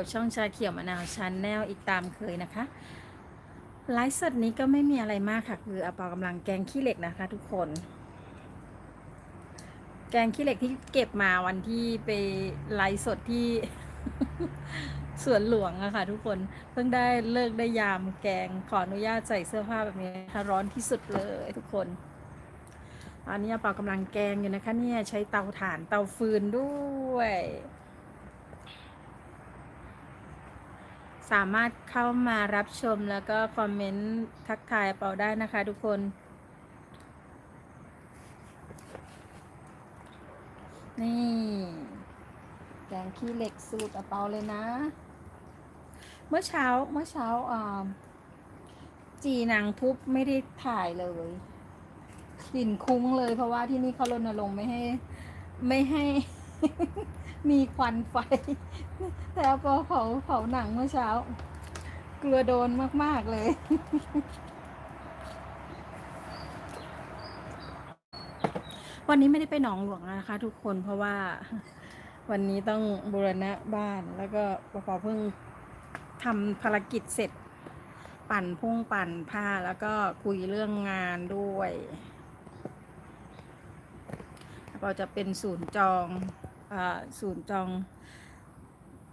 กับช่องชาเขียวมะนาวชันแนลอีกตามเคยนะคะ ไลฟ์สดนี้ก็ไม่มีอะไรมากค่ะ คืออาปากำลังแกงขี้เหล็กนะคะ ทุกคน แกงขี้เหล็กที่เก็บมาวันที่ไปไลฟ์สดที่สวนหลวงอะค่ะ ทุกคนเพิ่งได้เลิกได้ยามแกงขออนุญาตใส่เสื้อผ้าแบบนี้นะคะร้อนที่สุดเลยทุกคนอันนี้อาเปากำลังแกงอยู่นะคะเนี่ยใช้เตาถ่านเตาฟืนด้วย สามารถเข้ามารับชมแล้วก็คอมเมนต์ทักทายเปาได้นะคะทุกคนนี่แกงขี้เหล็กสูตรเปาเลยนะ เมื่อเช้าเมื่อเช้าอ่าจีนางทุบไม่ได้ถ่ายเลยกลิ่นคุ้งเลยเพราะว่าที่นี่เขารณรงค์ไม่ให้ ไม่ให้ มีควันไฟ แต่เอาเผาเผาหนังเมื่อเช้า กลัวโดนมาก ๆ เลย วันนี้ไม่ได้ไปหนองหลวงนะคะ ทุกคนเพราะว่าวันนี้ต้องบูรณะบ้านแล้วก็ปอเพิ่งทำภารกิจเสร็จ ปั่นพุ่งปั่นผ้าแล้วก็คุยเรื่องงานด้วยเราจะเป็นศูนย์จอง ศูนย์จอง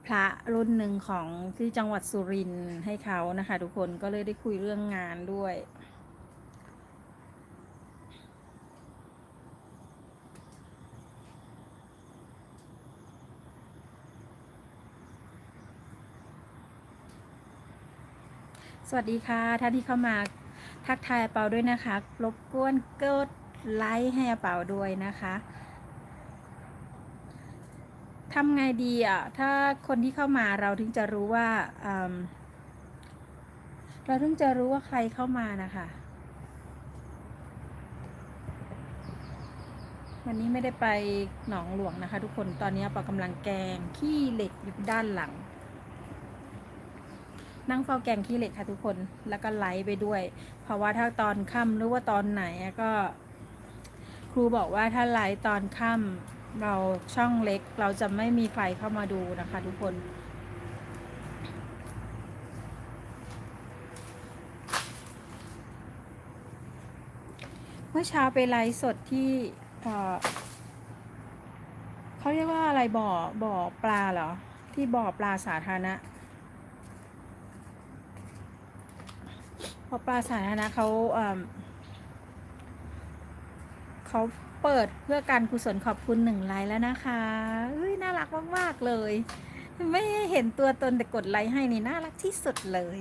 พระรุ่นหนึ่งของที่จังหวัดสุรินทร์ให้เขานะคะ ทุกคนก็เลยได้คุยเรื่องงานด้วย สวัสดีค่ะท่านที่เข้ามาทักทายอาเปาด้วยนะคะ รบกวนกดไลค์ให้อาเปาด้วยนะคะ ทำไงดีอะ ถ้าคนที่เข้ามาเราถึงจะรู้ว่าเราถึงจะรู้ว่าใครเข้ามานะคะ วันนี้ไม่ได้ไปหนองหลวงนะคะ ทุกคน ตอนนี้ปากำลังแกงขี้เหล็กอยู่ด้านหลัง นั่งเฝ้าแกงขี้เหล็กค่ะทุกคน แล้วก็ไลฟ์ไปด้วย เพราะว่าถ้าตอนค่ำหรือว่าตอนไหนก็ ครูบอกว่าถ้าไลฟ์ตอนค่ำ เราช่องเล็กเราจะไม่มีใครเข้ามาดูนะคะทุกคนเมื่อเช้าไปไลฟ์สดที่เขาเรียกว่าอะไรบ่อบ่อปลาเหรอ ที่บ่อปลาสาธารณะพราะปลาสาธารณะเขาเขา เปิดเพื่อการกุศลขอบคุณหนึ่งไลค์แล้วนะคะเอ้ยน่ารักมากๆเลย ไม่เห็นตัวตนแต่กดไลค์ให้นี่น่ารักที่สุดเลย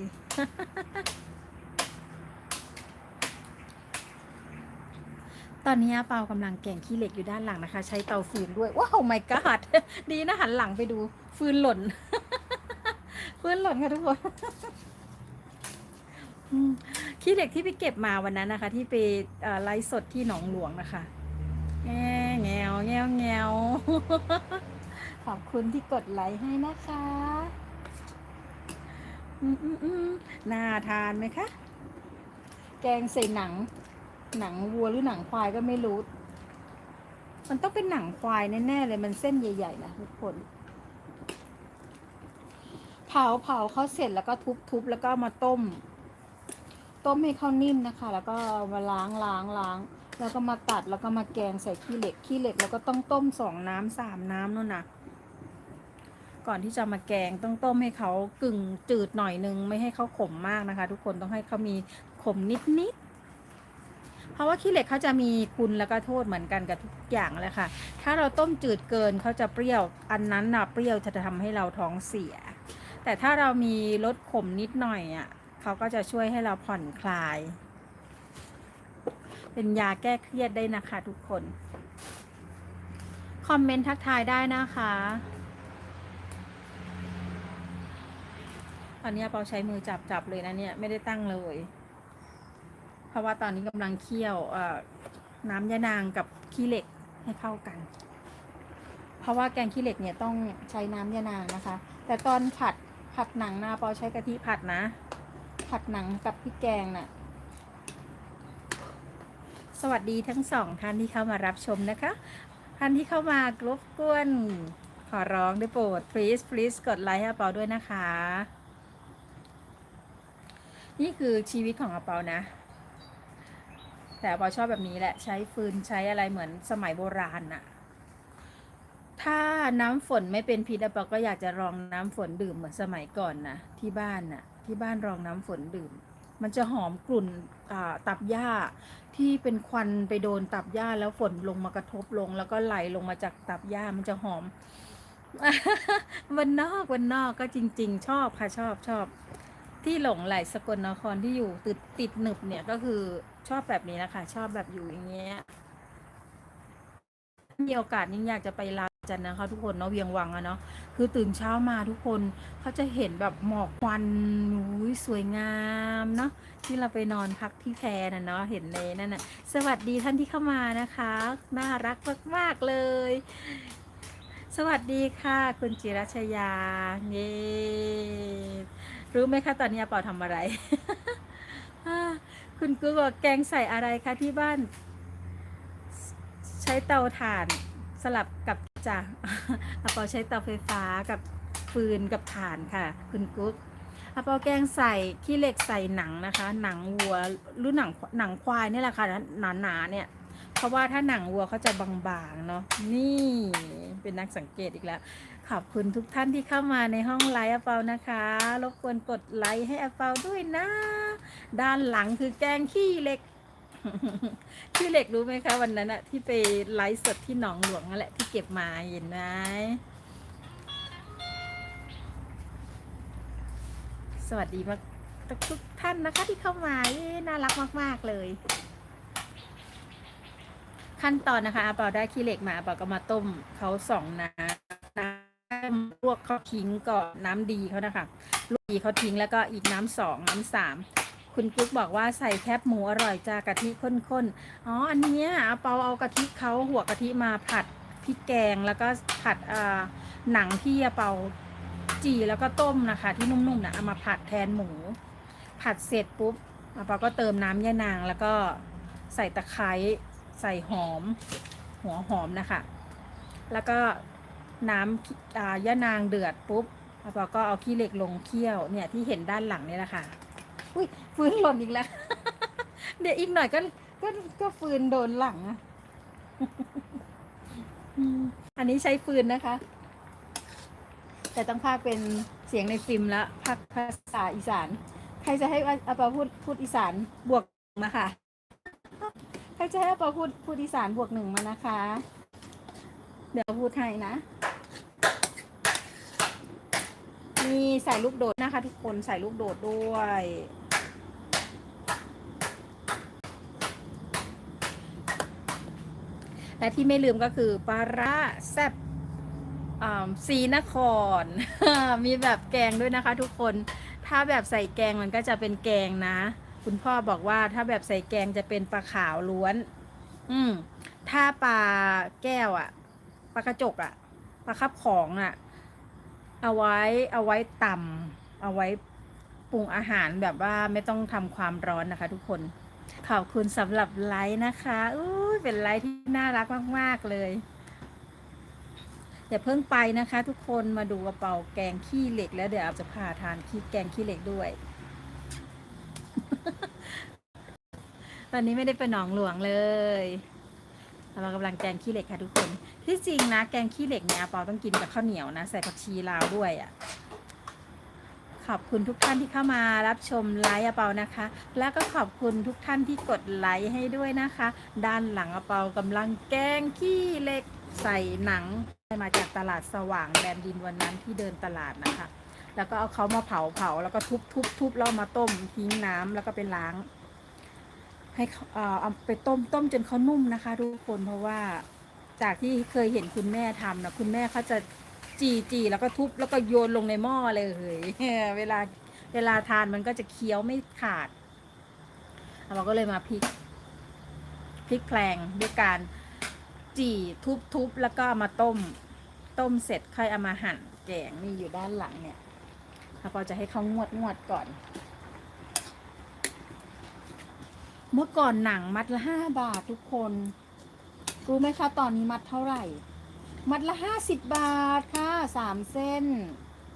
ตอนนี้เปากำลังแกงขี้เหล็กอยู่ด้านหลังนะคะ ใช้เตาฟืนด้วย ว้าว my god ดีนะหันหลังไปดู ฟืนหล่น ฟืนหล่นค่ะทุกคนขี้เหล็กที่ไปเก็บมาวันนั้นนะคะ ที่ไปไลฟ์สดที่หนองหลวงนะคะ แง่แงวแงวแงวขอบคุณที่กดไลค์ให้นะคะอืมอืมอืมน่าทานไหมคะ แกงใส่หนัง หนังวัวหรือหนังควายก็ไม่รู้ มันต้องเป็นหนังควายแน่ๆเลยมันเส้นใหญ่ๆนะทุกคน เผาเผาเขาเสร็จแล้วก็ทุบๆแล้วก็มาต้ม ต้มให้เขานิ่มนะคะ แล้วก็มาล้างล้างล้าง แล้วก็มาตัดแล้วก็มาแกงใส่ขี้เหล็กขี้เหล็กแล้วก็ต้องต้มสองน้ำสามน้ำนู่นนะก่อนที่จะมาแกงต้องต้มให้เขากึ่งจืดหน่อยนึงไม่ให้เขาขมมากนะคะ ทุกคนต้องให้เขามีขมนิดนิดๆเพราะว่าขี้เหล็กเขาจะมีคุณแล้วก็โทษเหมือนกันกับทุกอย่างเลยค่ะ ถ้าเราต้มจืดเกินเขาจะเปรี้ยว อันนั้นน่ะเปรี้ยวจะทำให้เราท้องเสีย แต่ถ้าเรามีรสขมนิดหน่อยอะเขาก็จะช่วยให้เราผ่อนคลาย เป็นยาแก้เครียดได้นะคะทุกคน คอมเมนต์ทักทายได้นะคะ ตอนนี้เปาใช้มือจับจับเลยนะเนี่ย ไม่ได้ตั้งเลย เพราะว่าตอนนี้กำลังเคี่ยวน้ำยะนางกับขี้เหล็กให้เข้ากัน เพราะว่าแกงขี้เหล็กเนี่ยต้องใช้น้ำยะนางนะคะ แต่ตอนผัดผัดหนังนะเปาใช้กะทิผัดนะ ผัดหนังกับพริกแกงน่ะ สวัสดีทั้งสองท่านที่เข้ามารับชมนะคะ ท่านที่เข้ามากรบกวน ขอร้องได้โปรด please please กดไลค์ให้อาเปาด้วยนะคะ นี่คือชีวิตของอาเปานะ แต่อาเปาชอบแบบนี้แหละใช้ฟืนใช้อะไรเหมือนสมัยโบราณน่ะ ถ้าน้ำฝนไม่เป็นพิษอาเปาก็อยากจะลองน้ำฝนดื่มเหมือนสมัยก่อนนะที่บ้านน่ะที่บ้านลองน้ำฝนดื่ม มันจะหอมกลุ่นตับหญ้าที่เป็นควันไปโดนตับหญ้าแล้วฝนลงมากระทบลง แล้วก็ไหลลงมาจากตับหญ้ามันจะหอมวันนอกวันนอกก็จริง ๆ ชอบค่ะชอบชอบ ที่หลงไหลสกลนครที่อยู่ติดติดหนึบเนี่ยก็คือชอบแบบนี้นะคะ ชอบแบบอยู่อย่างเงี้ยมีโอกาสยิ่งอยากจะไปลา จันนะคะ ทุกคนเนาะเวียงวังอะเนาะคือตื่นเช้ามาทุกคนเขาจะเห็นแบบหมอกควันอุ้ยสวยงามเนาะที่เราไปนอนพักที่แพน่ะเนาะเห็นในนั่นน่ะสวัสดีท่านที่เข้ามานะคะ น่ารักมากๆเลย สวัสดีค่ะ คุณจิรชยาเย้รู้ไหมคะตอนนี้เป่าทำอะไร คุณกูบอกแกงใส่อะไรคะที่บ้าน ใช้เตาถ่านสลับกับ จ่าอาเปาใช้เตาไฟฟ้ากับฟืนกับถ่านค่ะ คุณกุ๊กอาเปาแกงใส่ขี้เหล็กใส่หนังนะคะ หนังวัวหรือหนังหนังควายนี่แหละค่ะหนาๆเนี่ยเพราะว่าถ้าหนังวัวเขาจะบางๆเนาะนี่เป็นนักสังเกตอีกแล้ว ขอบคุณทุกท่านที่เข้ามาในห้องไลฟ์อาเปานะคะรบกวนกดไลค์ให้อาเปาด้วยนะ ด้านหลังคือแกงขี้เหล็ก ขี้เหล็กรู้ไหมคะวันนั้นอะที่ไปไลฟ์สดที่หนองหลวงนั่นแหละที่เก็บมาเห็นไหมสวัสดีมากทุกท่านนะคะที่เข้ามาน่ารักมาก ๆ เลย ขั้นตอนนะคะอาเปาได้ขี้เหล็กมาอาเปาก็มาต้มเขาสองน้ำน้ำลวกเขาทิ้งก่อนน้ำดีเขานะคะลวกดีเขาทิ้งแล้วก็อีกน้ำสองน้ำสาม คุณกุ๊กบอกว่าใส่แคบหมูอร่อยจ้ากะทิข้นๆ อ๋อ อันนี้อาเปาเอากะทิเขาหัวกะทิมาผัดพริกแกงแล้วก็ผัดหนังที่อาเปาจีแล้วก็ต้มนะคะ ที่นุ่มๆนะเอามาผัดแทนหมู ผัดเสร็จปุ๊บอาเปาก็เติมน้ำยะนาง แล้วก็ใส่ตะไคร้ใส่หอม หัวหอมนะคะ แล้วก็น้ำอ่ายะนางเดือดปุ๊บอาเปาก็เอาขี้เหล็กลงเคี่ยวเนี่ยที่เห็นด้านหลังนี่แหละค่ะ อุ้ยฟืนหล่นอีกแล้ว เดี๋ยวอีกหน่อยก็ก็ก็ฟืนโดนหลังอะอันนี้ใช้ฟืนนะคะ แต่ต้องพากเป็นเสียงในฟิล์มแล้วพากภาษาอีสาน ใครจะให้อาปาพูดพูดอีสานบวกมาค่ะ ใครจะให้อาปาพูดพูดอีสานบวกหนึ่งมานะคะ เดี๋ยวพูดให้นะ มีใส่ลูกโดดนะคะ ทุกคนใส่ลูกโดดด้วย และที่ไม่ลืมก็คือปลาร้าแซ่บอ่าสีนคร มีแบบแกงด้วยนะคะ ทุกคน ถ้าแบบใส่แกงมันก็จะเป็นแกงนะ คุณพ่อบอกว่าถ้าแบบใส่แกงจะเป็นปลาขาวล้วน อืม ถ้าปลาแก้วอะปลากระจกอะปลาคับของอะเอาไว้เอาไว้ตำเอาไว้ปรุงอาหารแบบว่าไม่ต้องทำความร้อนนะคะ ทุกคน ขอบคุณสำหรับไลค์นะคะอุ้เป็นไลค์ที่น่ารักมาก ๆ เลยอย่าเพิ่งไปนะคะ ทุกคนมาดูกระเป๋าแกงขี้เหล็กแล้วเดี๋ยวอาจจะพาทานขี้แกงขี้เหล็กด้วย ตอนนี้ไม่ได้ไปหนองหลวงเลยเรากำลังแกงขี้เหล็กค่ะทุกคน ที่จริงนะแกงขี้เหล็กเนี่ยเปาต้องกินกับข้าวเหนียวนะใส่ผักชีลาวด้วยอะ ขอบคุณทุกท่านที่เข้ามารับชมไลฟ์อาเปานะคะ แล้วก็ขอบคุณทุกท่านที่กดไลค์ให้ด้วยนะคะ ด้านหลังอาเปากำลังแกงขี้เหล็กใส่หนังได้มาจากตลาดสว่างแดนดินวันนั้นที่เดินตลาดนะคะ แล้วก็เอาเขามาเผาเผาแล้วก็ทุบทุบทุบแล้วมาต้มทิ้งน้ำแล้วก็ไปล้าง ให้อ่อเอาไปต้มต้มจนเขานุ่มนะคะ ทุกคนเพราะว่าจากที่เคยเห็นคุณแม่ทำนะคุณแม่เขาจะ จีจีแล้วก็ทุบแล้วก็โยนลงในหม้อเลยเวลาเวลาทานมันก็จะเคี้ยวไม่ขาด เราก็เลยมาพลิกพลิกแพลงด้วยการจีทุบทุบแล้วก็มาต้ม ต้มเสร็จค่อยเอามาหั่นแกงนี่อยู่ด้านหลังเนี่ยเราก็จะให้เขางวดงวดก่อน เมื่อก่อนหนังมัดละห้าบาททุกคน รู้ไหมคะตอนนี้มัดเท่าไหร่ มัดละห้าสิบบาทค่ะสามเส้น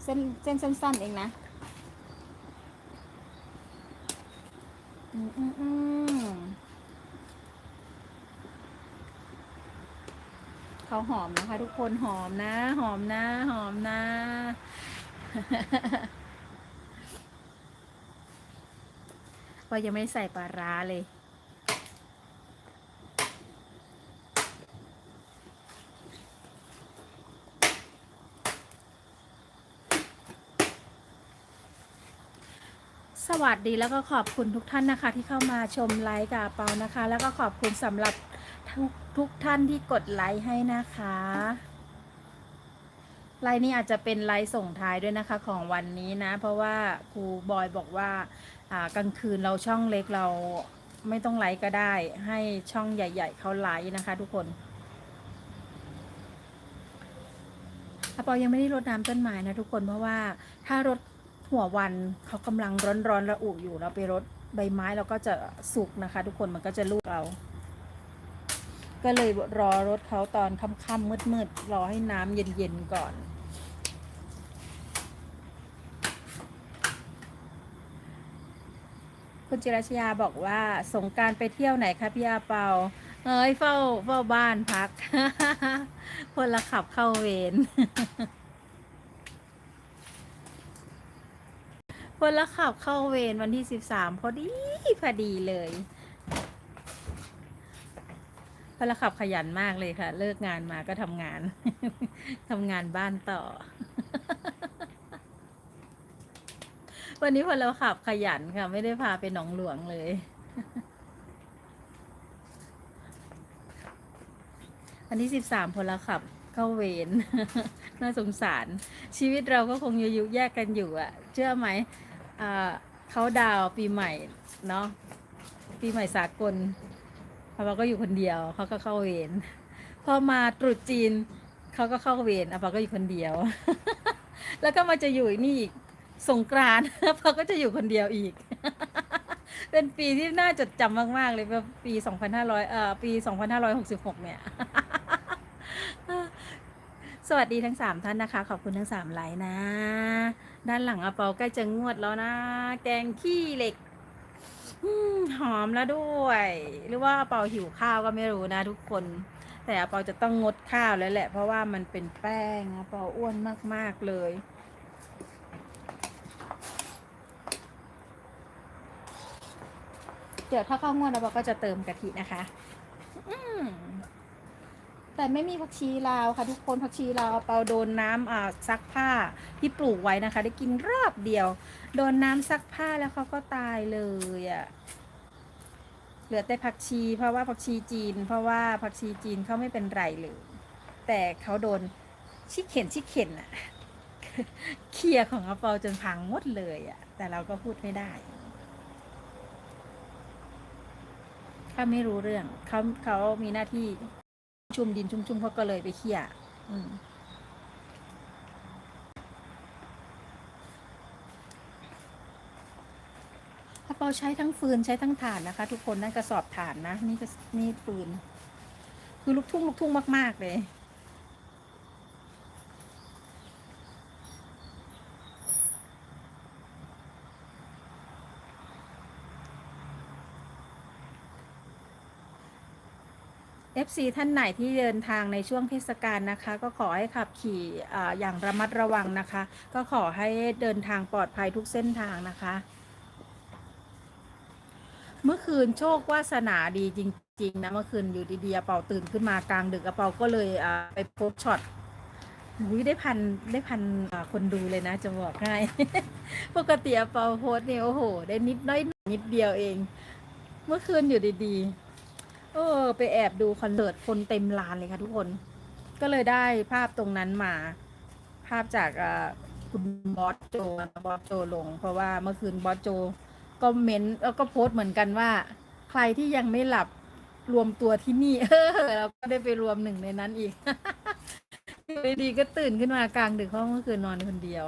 เส้นเส้นสั้นๆเองนะอืมอืมอืมเขาหอมนะคะทุกคนหอมนะ หอมนะ หอมนะว่ายังไม่ใส่ปลาร้าเลย สวัสดีแล้วก็ขอบคุณทุกท่านนะคะ ที่เข้ามาชมไลฟ์กับเปานะคะ แล้วก็ขอบคุณสำหรับทุกทุกท่านที่กดไลค์ให้นะคะไลฟ์นี้อาจจะเป็นไลฟ์ส่งท้ายด้วยนะคะของวันนี้นะ เพราะว่าครูบอยบอกว่า อ่ากลางคืนเราช่องเล็กเราไม่ต้องไลฟ์ก็ได้ ให้ช่องใหญ่ ๆเขาไลฟ์นะคะ ทุกคนอาเปายังไม่ได้รดน้ำต้นไม้นะทุกคนเพราะว่าถ้ารด หัววันเขากำลังร้อนๆระอุอยู่เราไปรดใบไม้เราก็จะสุกนะคะ ทุกคนมันก็จะลูกเรา ก็เลยรอรถเขาตอนค่ำๆมืดๆรอให้น้ำเย็นๆก่อนคุณจิรชยาบอกว่าสงการไปเที่ยวไหนคะพี่อาเปา เอ้ยเฝ้าเฝ้าบ้านพักพลขับเข้าเวร พลขับเข้าเวรวันที่สิบสามพอดีพอดีเลยพลขับขยันมากเลยค่ะ เลิกงานมาก็ทำงานทำงานบ้านต่อ วันนี้พลขับขยันค่ะ ไม่ได้พาไปหนองหลวงเลยวันที่สิบสามพลขับเข้าเวรน่าสงสาร ชีวิตเราก็คงอยู่แยกกันอยู่อะเชื่อไหม เขาดาวปีใหม่เนาะปีใหม่สากลเราก็อยู่คนเดียวเขาก็เข้าเวรพอมาตรุษจีนเขาก็เข้าเวรอะปาก็อยู่คนเดียว แล้วก็มาจะอยู่นี่อีกสงกรานต์ปาก็จะอยู่คนเดียวอีก เป็นปีที่น่าจดจำมาก ๆ เลยว่าปี 2500เอ่อปี 2566 เนี่ย สวัสดีทั้งสามท่านนะคะ ขอบคุณทั้งสามไลน์นะ ด้านหลังอาเปาใกล้จะงวดแล้วนะ แกงขี้เหล็กอหอมแล้วด้วย หรือว่าอาเปาหิวข้าวก็ไม่รู้นะทุกคน แต่อาเปาจะต้องงดข้าวแล้วแหละ เพราะว่ามันเป็นแป้งอาเปาอ้วนมากๆเลยเดี๋ยวถ้าข้าวงวดอาเปาก็จะเติมกะทินะคะ อืม แต่ไม่มีผักชีลาวค่ะทุกคนผักชีลาวเปาโดนน้ำอ่าซักผ้าที่ปลูกไว้นะคะ ได้กินรอบเดียว โดนน้ำซักผ้าแล้วเขาก็ตายเลยอะ่ะเหลือแต่ผักชีเพราะว่าผักชีจีน เพราะว่าผักชีจีนเขาไม่เป็นไรเลย แต่เขาโดนชิเข็นชิเข็นอะ่ะเคลียของอาเปาจนพังหมดเลยอะ่ะ แต่เราก็พูดไม่ได้เขาไม่รู้เรื่องเขาเขามีหน้าที่ ชุ่มดินชุ่มๆเขาก็เลยไปเขี่ยอืมถ้าเปาใช้ทั้งฟืนใช้ทั้งถ่านนะคะ ทุกคนนั่นกระสอบถ่านนะ นี่ก็นี่ฟืน คือลูกทุ่งลูกทุ่งมาก ๆ เลย FC ท่านไหนที่เดินทางในช่วงเทศกาลนะคะ ก็ขอให้ขับขี่อย่างระมัดระวังนะคะ ก็ขอให้เดินทางปลอดภัยทุกเส้นทางนะคะ เมื่อคืนโชควาสนาดีจริง ๆ นะเมื่อคืนอยู่ดีๆเปาตื่นขึ้นมากลางดึกเปาก็เลยไปโพสช็อตอุ้ยได้พันได้พันคนดูเลยนะจะบอกให้ปกติเปาโพสเนี่ยโอ้โห ได้นิดน้อยนิดเดียวเอง เมื่อคืนอยู่ดีๆ เออ ไปแอบดูคอนเสิร์ตคนเต็มลานเลยค่ะทุกคน ก็เลยได้ภาพตรงนั้นมา ภาพจากอ่าคุณบอสโจบอสโจลง เพราะว่าเมื่อคืนบอสโจก็เม้นต์แล้วก็โพสต์เหมือนกันว่า ใครที่ยังไม่หลับรวมตัวที่นี่ เออเราก็ได้ไปรวมหนึ่งในนั้นอีกดีก็ตื่นขึ้นมากลางดึกเพราะเมื่อคืนนอนคนเดียว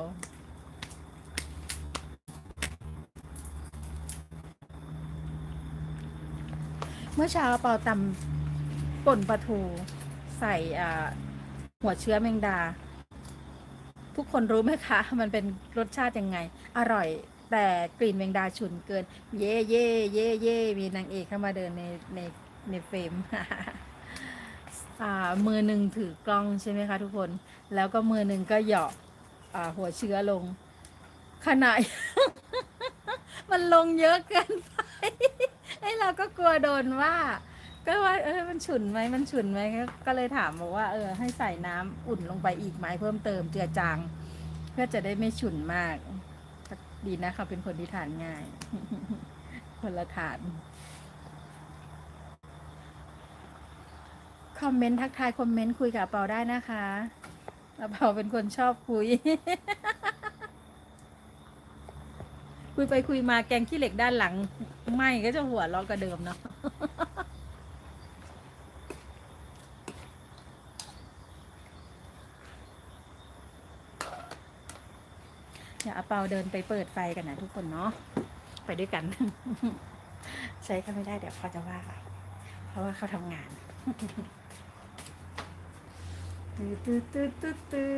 เมื่อเช้าเปาตำป่นปลาทูใส่หัวเชื้อแมงดา ทุกคนรู้ไหมคะ มันเป็นรสชาติยังไง อร่อย แต่กลิ่นแมงดาฉุนเกิน เย่เย่เย่เย่มีนางเอกเข้ามาเดินในในในเฟรมมือหนึ่งถือกล้องใช่ไหมคะทุกคน แล้วก็มือหนึ่งก็เหยาะหัวเชื้อลงขนาดมันลงเยอะเกินไป ไอ้เราก็กลัวโดนว่า ก็ว่าเออมันฉุนไหมมันฉุนไหมก็เลยถามบอกว่าเออให้ใส่น้ำอุ่นลงไปอีกไหมเพิ่มเติมเจือจางเพื่อจะได้ไม่ฉุนมาก ดีนะเขาเป็นคนที่ทานง่าย คนละทานคอมเมนต์ทักทายคอมเมนต์คุยกับเปาได้นะคะเปาเป็นคนชอบคุย คุยไปคุยมาแกงขี้เหล็กด้านหลังไหมก็จะหัวเราะกระเดิมเนาะเดี๋ยวอาเปาเดินไปเปิดไฟกันนะทุกคนเนาะไปด้วยกัน ใช้เขาไม่ได้เดี๋ยวเขาจะว่า เพราะว่าเขาทำงานตื้อตื้อตื้อตื้อตื้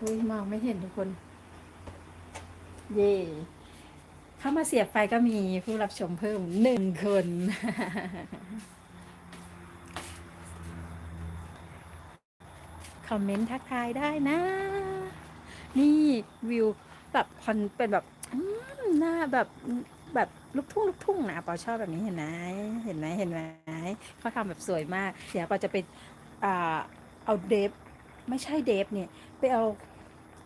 อุ้ยมองไม่เห็นทุกคน เย่เข้ามาเสียบไฟก็มีผู้รับชมเพิ่มหนึ่งคน คอมเมนต์ทักทายได้นะ นี่วิวแบบคอนเป็นแบบหน้าแบบแบบลูกทุ่งลูกทุ่งนะปอชอบแบบนี้เห็นไหมเห็นไหมเห็นไหมเขาทำแบบสวยมาก เดี๋ยวปอจะไปอ่าเอาเดฟไม่ใช่เดฟเนี่ย ไปเอา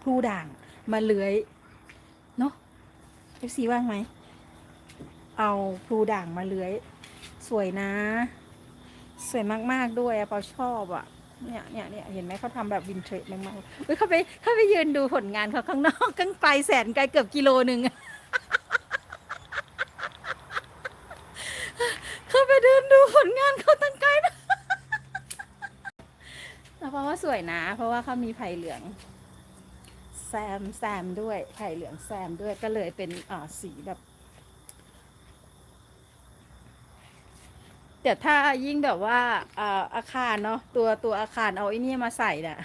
พลูด่างมาเลื้อยเนาะเอฟซีว่างไหม เอาพลูด่างมาเลื้อย สวยนะ สวยมากๆด้วยอะปอชอบอะเนี่ยเนี่ยเนี่ยเห็นไหมเขาทำแบบวินเทจมากๆเฮ้ยเขาไปเขาไปยืนดูผลงานเขาข้างนอกกังไกลแสนไกลเกือบกิโลหนึ่งเขาไปเดินดูผลงานเขาตั้งไกลนะเพราะว่าสวยนะ เพราะว่าเขามีไผ่เหลือง ซมแซมด้วยไผ่เหลืองแซมด้วยก็เลยเป็นอ่าสีแบบ แต่ถ้ายิ่งแบบว่าอ่าอาคารเนาะตัวตัวอาคารเอาไอ้นี่มาใส่น่ะ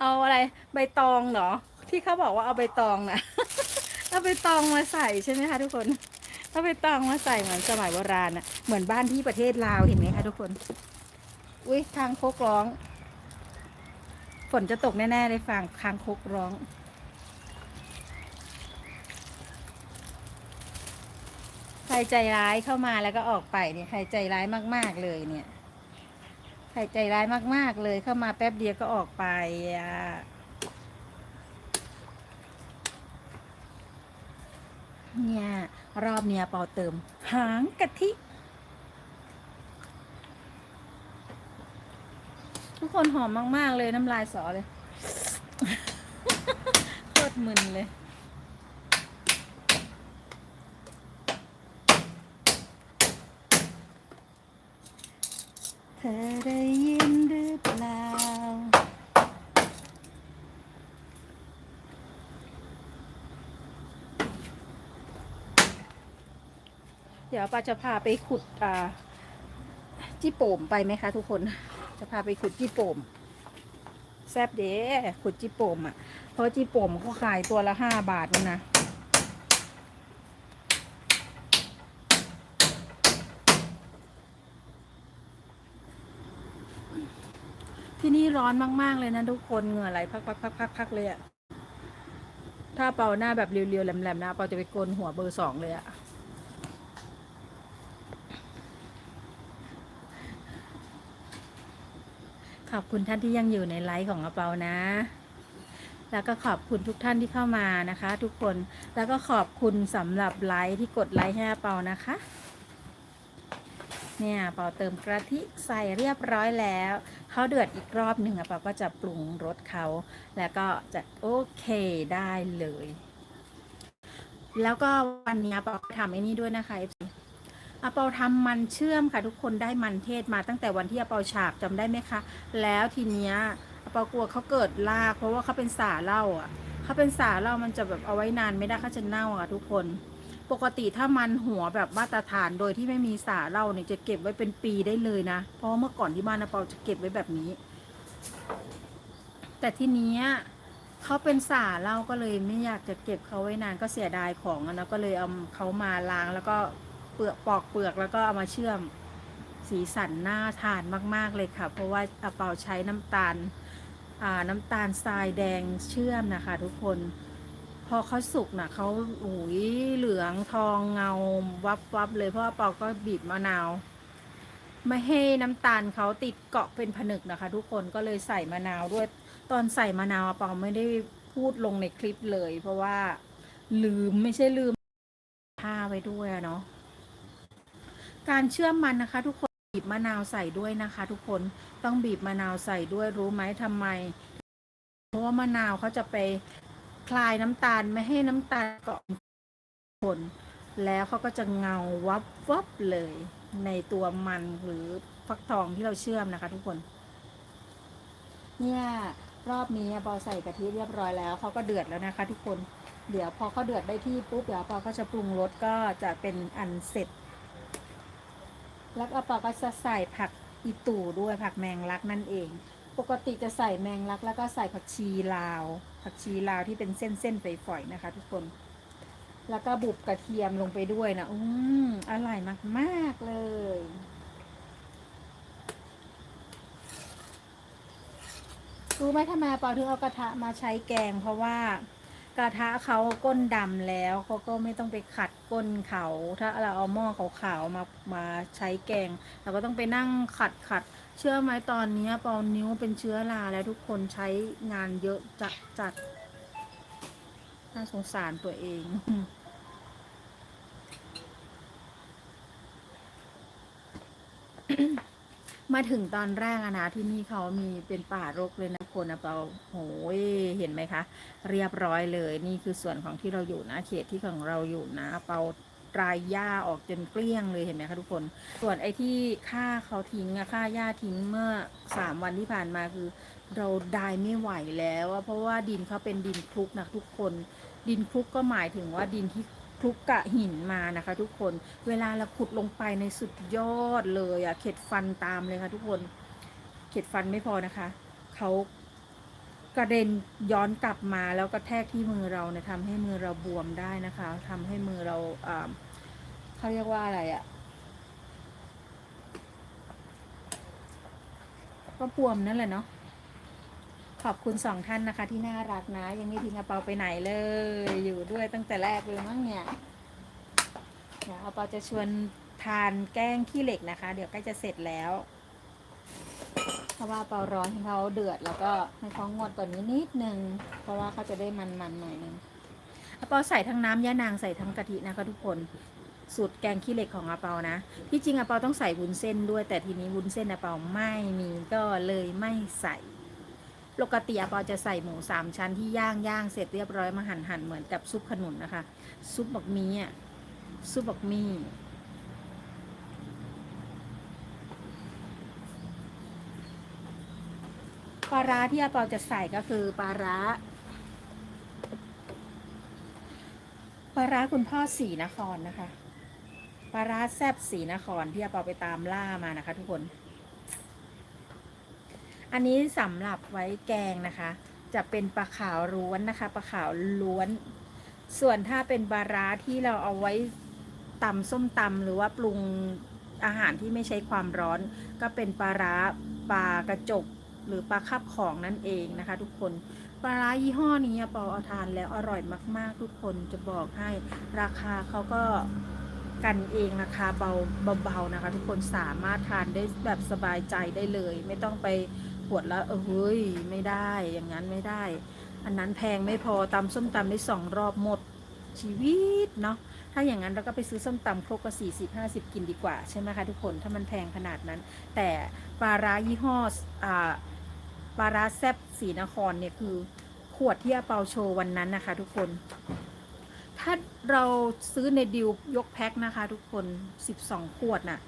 เอาอะไรใบตองเนาะที่เขาบอกว่าเอาใบตองน่ะ เอาใบตองมาใส่ใช่ไหมคะทุกคนเอาใบตองมาใส่เหมือนสมัยโบราณน่ะเหมือนบ้านที่ประเทศลาวเห็นไหมคะทุกคน อุ้ยทางโคกร้อง ฝนจะตกแน่ๆเลยฟังคางคกร้อง ใครใจร้ายเข้ามาแล้วก็ออกไปเนี่ยใครใจร้ายมากๆเลยเนี่ย ใครใจร้ายมากๆเลยเข้ามาแป๊บเดียวก็ออกไปอะเนี่ย รอบเนี้ยเปาเติม หางกะทิ ทุกคนหอมมาก ๆ เลยน้ำลายสอเลย โคตรมึนเลย เธอได้ยินหรือเปล่า เดี๋ยวป้าจะพาไปขุดอ่าจี้โป่มไปไหมคะทุกคน จะพาไปขุดจี้โป่มแซบเด้ขุดจี้โป่มอะ เพราะจี้โป่มเขาขายตัวละห้าบาทนี่นะที่นี่ร้อนมากๆเลยนะทุกคนเหงื่อไหลพักๆๆๆเลยอะถ้าเป่าหน้าแบบเรียวๆแหลมๆนะเปาจะไปโกนหัวเบอร์สองเลยอะ ขอบคุณท่านที่ยังอยู่ในไลฟ์ของอาเปานะ แล้วก็ขอบคุณทุกท่านที่เข้ามานะคะ ทุกคน แล้วก็ขอบคุณสำหรับไลฟ์ที่กดไลค์ให้อาเปานะคะ เนี่ยเปาเติมกะทิใส่เรียบร้อยแล้ว เขาเดือดอีกรอบหนึ่งอะเปาก็จะปรุงรสเขา แล้วก็จะโอเคได้เลยแล้วก็วันนี้เปาทำไอ้นี่ด้วยนะคะ อาเปาทำมันเชื่อมค่ะทุกคนได้มันเทศมาตั้งแต่วันที่อาเปาฉาบจำได้ไหมคะ แล้วทีเนี้ยอาเปากลัวเขาเกิดลาก เพราะว่าเขาเป็นสาเหล้าอะเขาเป็นสาเหล้ามันจะแบบเอาไว้นานไม่ได้เขาจะเน่าอะทุกคน ปกติถ้ามันหัวแบบมาตรฐานโดยที่ไม่มีสาเหล้าเนี่ยจะเก็บไว้เป็นปีได้เลยนะ เพราะเมื่อก่อนที่บ้านนะเปาจะเก็บไว้แบบนี้ แต่ทีเนี้ยเขาเป็นสาเหล้าก็เลยไม่อยากจะเก็บเขาไว้นานก็เสียดายของนะก็เลยเอาเขามาล้างแล้วก็ เปลือกปอกเปลือกแล้วก็เอามาเชื่อมสีสันน่าทานมาก ๆ เลยค่ะ เพราะว่าอาเปาใช้น้ำตาลน้ำตาลทรายแดงเชื่อมนะคะ ทุกคน พอเขาสุกนะเขาอุ้ยเหลืองทองเงาวับวับเลยเพราะว่าเปาก็บีบมะนาว ไม่ให้น้ำตาลเขาติดเกาะเป็นผนึกนะคะ ทุกคนก็เลยใส่มะนาวด้วย ตอนใส่มะนาวอะเปาไม่ได้พูดลงในคลิปเลย เพราะว่าลืมไม่ใช่ลืมผ้าไว้ด้วยเนาะ การเชื่อมมันนะคะ ทุกคนบีบมะนาวใส่ด้วยนะคะ ทุกคนต้องบีบมะนาวใส่ด้วยรู้ไหมทำไม เพราะว่ามะนาวเขาจะไปคลายน้ำตาลไม่ให้น้ำตาลเกาะผลแล้วเขาก็จะเงาวับวับเลยในตัวมันหรือฟักทองที่เราเชื่อมนะคะ ทุกคน เนี่ยรอบนี้ปอใส่กะทิเรียบร้อยแล้วเขาก็เดือดแล้วนะคะ ทุกคน เดี๋ยวพอเขาเดือดได้ที่ปุ๊บเดี๋ยวปอก็จะปรุงรสก็จะเป็นอันเสร็จ แล้วก็ปอก็จะใส่ผักอีตู่ด้วยผักแมงลักนั่นเอง ปกติจะใส่แมงลักแล้วก็ใส่ผักชีลาว ผักชีลาวที่เป็นเส้นๆฝอยๆนะคะ ทุกคน แล้วก็บุบกระเทียมลงไปด้วยนะอืมอร่อยมากๆเลยรู้ไหมทำไมปอถึงเอากระทะมาใช้แกงเพราะว่า กระทะเขาก้นดำแล้วเขาก็ไม่ต้องไปขัดก้นเขา ถ้าเราเอาหม้อขาวๆมามาใช้แกง เราก็ต้องไปนั่งขัดขัดเชื่อไหมตอนนี้ปอนิ้วเป็นเชื้อราแล้วทุกคนใช้งานเยอะจัดจัดน่าสงสารตัวเอง มาถึงตอนแรกอะนะที่นี่เขามีเป็นป่ารกเลยนะคนนะเปาโหยเห็นไหมคะ เรียบร้อยเลย นี่คือส่วนของที่เราอยู่นะ เขตที่ของเราอยู่นะ เปาตรายหญ้าออกจนเกลี้ยงเลยเห็นไหมคะทุกคน ส่วนไอ้ที่ค่าเขาทิ้งอะค่าหญ้าทิ้งเมื่อสามวันที่ผ่านมาคือ เราได้ไม่ไหวแล้วเพราะว่าดินเขาเป็นดินคลุกนะทุกคน ดินคลุกก็หมายถึงว่าดินที่ คลุกกะหินมานะคะทุกคนเวลาเราขุดลงไปในสุดยอดเลยอะเข็ดฟันตามเลยค่ะทุกคนเข็ดฟันไม่พอนะคะเขากระเด็นย้อนกลับมาแล้วก็แทกที่มือเราเนี่ยทำให้มือเราบวมได้นะคะทำให้มือเราเขาเรียกว่าอะไรอะก็บวมนั่นแหละเนาะ ขอบคุณสองท่านนะคะที่น่ารักนะ ยังไม่ทิ้งอาเปาไปไหนเลย อยู่ด้วยตั้งแต่แรกเลยมั้งเนี่ยเดี๋ยวอาเปาจะชวนทานแกงขี้เหล็กนะคะ เดี๋ยวใกล้จะเสร็จแล้ว เพราะว่าเปาร้อนให้เขาเดือดแล้วก็ให้เขางดกว่านี้นิดนึงเพราะว่าเขาจะได้มันๆหน่อยนึงอาเปาใส่ทั้งน้ำย่านางใส่ทั้งกะทินะคะทุกคนสูตรแกงขี้เหล็กของอาเปานะ ที่จริงอาเปาต้องใส่วุ้นเส้นด้วย แต่ทีนี้วุ้นเส้นอาเปาไม่มีก็เลยไม่ใส่ ปกติอาปอจะใส่หมูสามชั้นที่ย่างย่างเสร็จเรียบร้อยมาหั่นหั่นเหมือนกับซุปขนุนนะคะ ซุปบักมีอะซุปบักมีปลาร้าที่อาปอจะใส่ก็คือปลาร้าปลาร้าคุณพ่อสีนครนะคะปลาร้าแซบสีนครที่อาปอไปตามล่ามานะคะ ทุกคน อันนี้สำหรับไว้แกงนะคะ จะเป็นปลาขาวล้วนนะคะปลาขาวล้วน ส่วนถ้าเป็นปลาร้าที่เราเอาไว้ตำส้มตำหรือว่าปรุงอาหารที่ไม่ใช้ความร้อน ก็เป็นปลาร้าปลากระจกหรือปลาคับของนั่นเองนะคะ ทุกคนปลาร้ายี่ห้อนี้ปอเอาทานแล้วอร่อยมาก ๆ ทุกคนจะบอกให้ราคาเขาก็กันเองราคาเบาเบาๆนะคะ ทุกคนสามารถทานได้แบบสบายใจได้เลย ไม่ต้องไป ขวดละเออเฮ้ยไม่ได้อย่างนั้นไม่ได้ อันนั้นแพงไม่พอตำส้มตำได้สองรอบหมดชีวิตเนาะถ้าอย่างนั้นเราก็ไปซื้อส้มตำครกก็สี่สิบห้าสิบกินดีกว่าใช่ไหมคะทุกคนถ้ามันแพงขนาดนั้น แต่ปลาร้ายี่ห้ออ่าปลาร้าแซบสีนครเนี่ยคือขวดที่อาเปาโชว์วันนั้นนะคะ ทุกคน ถ้าเราซื้อในดิวยกแพ็คนะคะ ทุกคน 12 ขวดน่ะ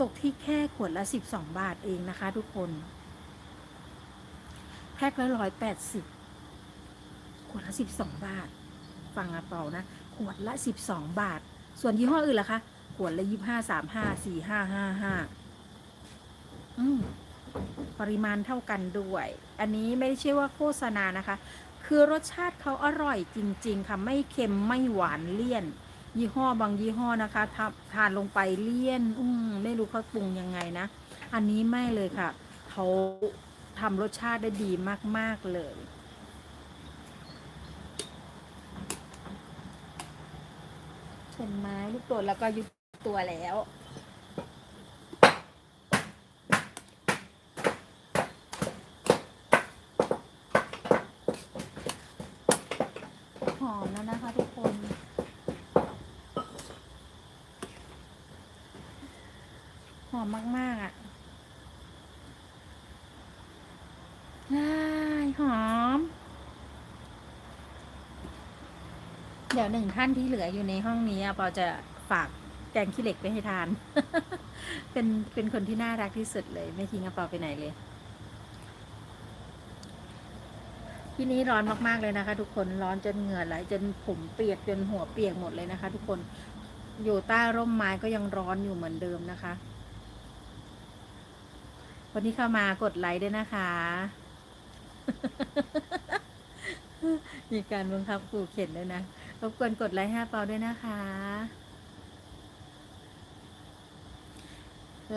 ตกที่แค่ขวดละ 12 บาทเองนะคะ ทุกคน พ็คละร้อยแปดสิบขวดละสิบสองบาท ฟังอาเปานะ ขวดละสิบสองบาท ส่วนยี่ห้ออื่นล่ะคะ ขวดละยี่ห้าสามห้าสี่ห้าห้าห้าอืมปริมาณเท่ากันด้วย อันนี้ไม่ใช่ว่าโฆษณานะคะ คือรสชาติเขาอร่อยจริง ๆค่ะ ไม่เค็มไม่หวานเลี่ยน ยี่ห้อบางยี่ห้อนะคะทาทานลงไปเลี่ยน อืมไม่รู้เขาปรุงยังไงนะ อันนี้ไม่เลยค่ะเขา ทำรสชาติได้ดีมาก ๆ เลยเห็นไหมลูกโดดแล้วก็ยุบตัวแล้ว หอมแล้วนะคะทุกคนหอมมาก ๆ อะอ้ายหอม เดี๋ยวหนึ่งท่านที่เหลืออยู่ในห้องนี้ปอจะฝากแกงขี้เหล็กไปให้ทาน เป็นเป็นคนที่น่ารักที่สุดเลย ไม่ทิ้งอะปอไปไหนเลย ที่นี้ร้อนมากๆเลยนะคะ ทุกคนร้อนจนเหงื่อไหลจนผมเปียกจนหัวเปียกหมดเลยนะคะ ทุกคนอยู่ใต้ร่มไม้ก็ยังร้อนอยู่เหมือนเดิมนะคะ วันนี้เข้ามากดไลค์ด้วยนะคะ มีการบังคับขู่เข็นด้วยนะ รบกวนกดไลค์ให้เปาด้วยนะคะ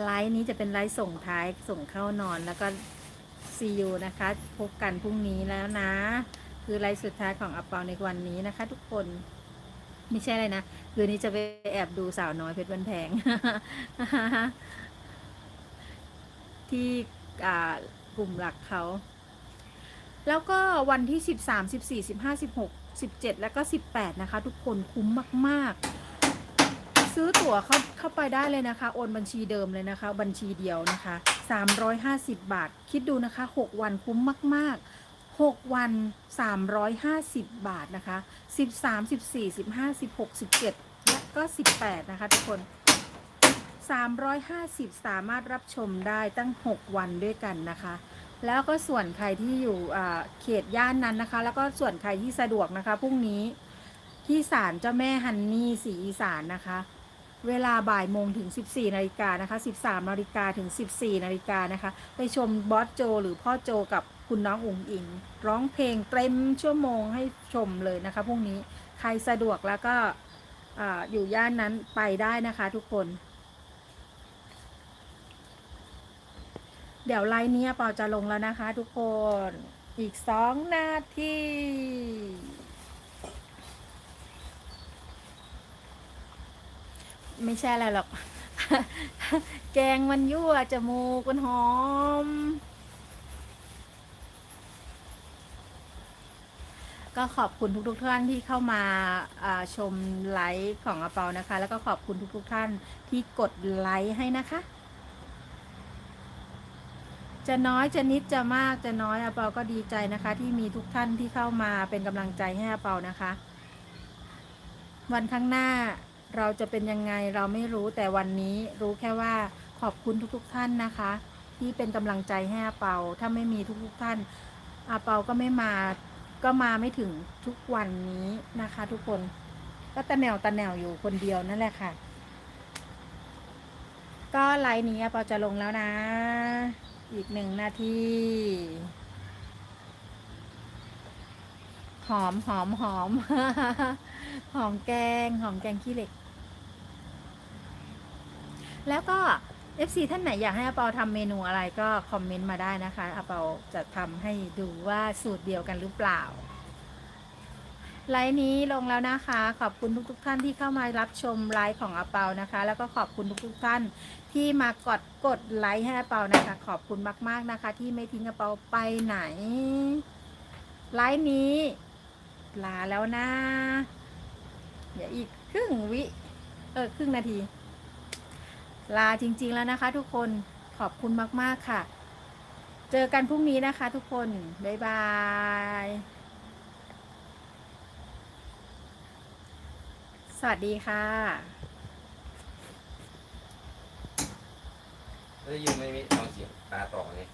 ไลฟ์นี้จะเป็นไลฟ์ส่งท้ายส่งเข้านอนแล้วก็ซีอูนะคะ พบกันพรุ่งนี้แล้วนะ คือไลฟ์สุดท้ายของอัปเปาในวันนี้นะคะ ทุกคนไม่ใช่อะไรนะ คืนนี้จะไปแอบดูสาวน้อยเพชรบันแพง ที่กลุ่มหลักเขา แล้วก็วันที่13 14 15 16 17 แล้วก็ 18 นะคะ ทุกคนคุ้มมาก ๆ ซื้อตั๋วเข้าเข้าไปได้เลยนะคะ โอนบัญชีเดิมเลยนะคะ บัญชีเดียวนะคะ 350 บาท คิดดูนะคะ 6 วันคุ้มมาก ๆ6 วัน 350 บาท นะคะ 13 14 15 16 17 และก็ 18 นะคะ ทุกคน 350 สามารถรับชมได้ตั้ง 6 วันด้วยกันนะคะ แล้วก็ส่วนใครที่อยู่เขตย่านนั้นนะคะ แล้วก็ส่วนใครที่สะดวกนะคะพรุ่งนี้ที่ศาลเจ้าแม่ฮันนี่สีอีสานนะคะ เวลาบ่ายโมงถึง 14นาฬิกานะคะ 13นาฬิกาถึง 14นาฬิกานะคะ ไปชมบอสโจ หรือพ่อโจกับคุณน้องอุ๋งอิง ร้องเพลงเต็มชั่วโมงให้ชมเลยนะคะพรุ่งนี้ใครสะดวกแล้วก็อยู่ย่านนั้นไปได้นะคะทุกคน เดี๋ยวไลน์เนี้ยเปาจะลงแล้วนะคะ ทุกคนอีกสองนาทีไม่ใช่อะไรหรอก แกงมันยั่วจมูกมันหอม ก็ขอบคุณทุก ๆ ท่านที่เข้ามาาชมไลฟ์ของอาเปานะคะ แล้วก็ขอบคุณทุก ๆ ท่านที่กดไลค์ให้นะคะ จะน้อยจะนิดจะมากจะน้อยอาเปาก็ดีใจนะคะ ที่มีทุกท่านที่เข้ามาเป็นกำลังใจให้อาเปานะคะ วันข้างหน้าเราจะเป็นยังไงเราไม่รู้แต่วันนี้รู้แค่ว่าขอบคุณทุก ๆ ท่านนะคะ ที่เป็นกำลังใจให้อาเปาถ้าไม่มีทุกๆท่านอาเปาก็ไม่มาก็มาไม่ถึงทุกวันนี้นะคะ ทุกคนก็ตะแนวตะแนวอยู่คนเดียวนั่นแหละค่ะ ก็ไลน์นี้อาเปาจะลงแล้วนะ อีกหนึ่งนาที หอมหอมหอม หอมแกง หอมแกงขี้เหล็ก แล้วก็ FC ท่านไหนอยากให้อาเปาทำเมนูอะไรก็คอมเมนต์มาได้นะคะอาเปาจะทำให้ดูว่าสูตรเดียวกันหรือเปล่า ไลฟ์นี้ลงแล้วนะคะ ขอบคุณทุกๆทท่านที่เข้ามารับชมไลฟ์ของอาเปานะคะ แล้วก็ขอบคุณทุกๆท่านที่มากดกดไลค์ให้อาเปานะคะ ขอบคุณมาก ๆนะคะ ที่ไม่ทิ้งอาเปาไปไหน ไลฟ์นี้ลาแล้วนะเดี๋ยวอีกครึ่งวิ เออครึ่งนาที ลาจริง ๆแล้วนะคะ ทุกคนขอบคุณมาก ๆ ค่ะ เจอกันพรุ่งนี้นะคะ ทุกคน บ๊ายบาย สวัสดีค่ะ ได้ยินไม่มีสองเสียงตาต่อเลย